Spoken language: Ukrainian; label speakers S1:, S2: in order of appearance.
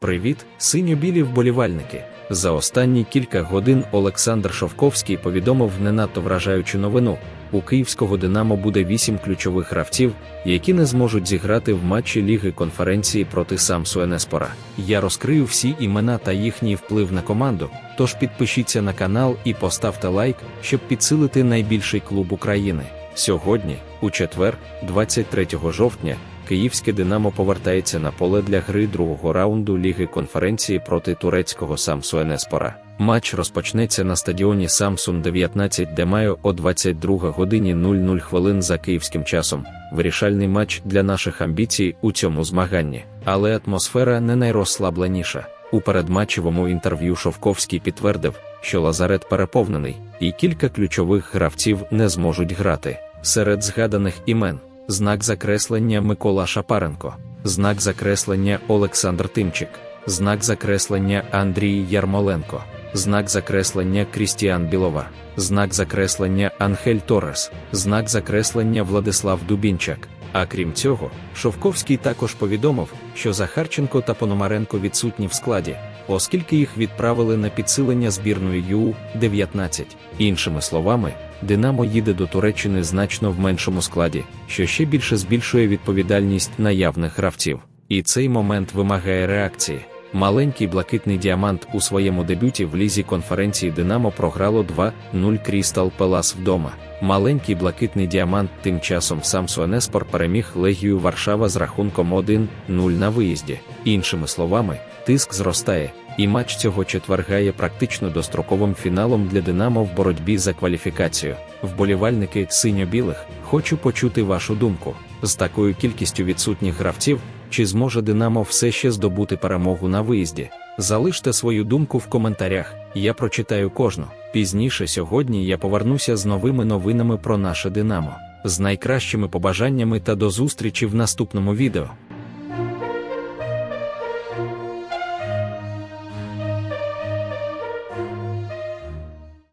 S1: Привіт, синьо-білі вболівальники. За останні кілька годин Олександр Шовковський повідомив не надто вражаючу новину. У київського Динамо буде вісім ключових гравців, які не зможуть зіграти в матчі Ліги конференції проти Самсу Енеспора. Я розкрию всі імена та їхній вплив на команду. Тож підпишіться на канал і поставте лайк, щоб підсилити найбільший клуб України. Сьогодні, у четвер, 23 жовтня, Київське Динамо повертається на поле для гри другого раунду Ліги конференції проти турецького Самсу Енеспора. Матч розпочнеться на стадіоні Самсун 19 де Майо о 22 годині 00 хвилин за київським часом. Вирішальний матч для наших амбіцій у цьому змаганні. Але атмосфера не найрозслабленіша. У передматчевому інтерв'ю Шовковський підтвердив, що Лазарет переповнений, і кілька ключових гравців не зможуть грати. Серед згаданих імен знак закреслення Микола Шапаренко, знак закреслення Олександр Тимчик, знак закреслення Андрій Ярмоленко, знак закреслення Крістіан Білова, знак закреслення Анхель Торрес, знак закреслення Владислав Дубінчак. А крім цього, Шовковський також повідомив, що Захарченко та Пономаренко відсутні в складі, оскільки їх відправили на підсилення збірної Ю-19. Іншими словами, Динамо їде до Туреччини значно в меншому складі, що ще більше збільшує відповідальність наявних гравців. І цей момент вимагає реакції. Маленький блакитний діамант у своєму дебюті в лізі конференції Динамо програло 2-0 Крістал Пелас вдома. Маленький блакитний діамант тим часом Самсу Енеспор переміг Легію Варшава з рахунком 1-0 на виїзді. Іншими словами, тиск зростає, і матч цього четверга є практично достроковим фіналом для Динамо в боротьбі за кваліфікацію. Вболівальники синьо-білих, хочу почути вашу думку. З такою кількістю відсутніх гравців, чи зможе Динамо все ще здобути перемогу на виїзді? Залиште свою думку в коментарях, я прочитаю кожну. Пізніше сьогодні я повернуся з новими новинами про наше Динамо, з найкращими побажаннями та до зустрічі в наступному відео.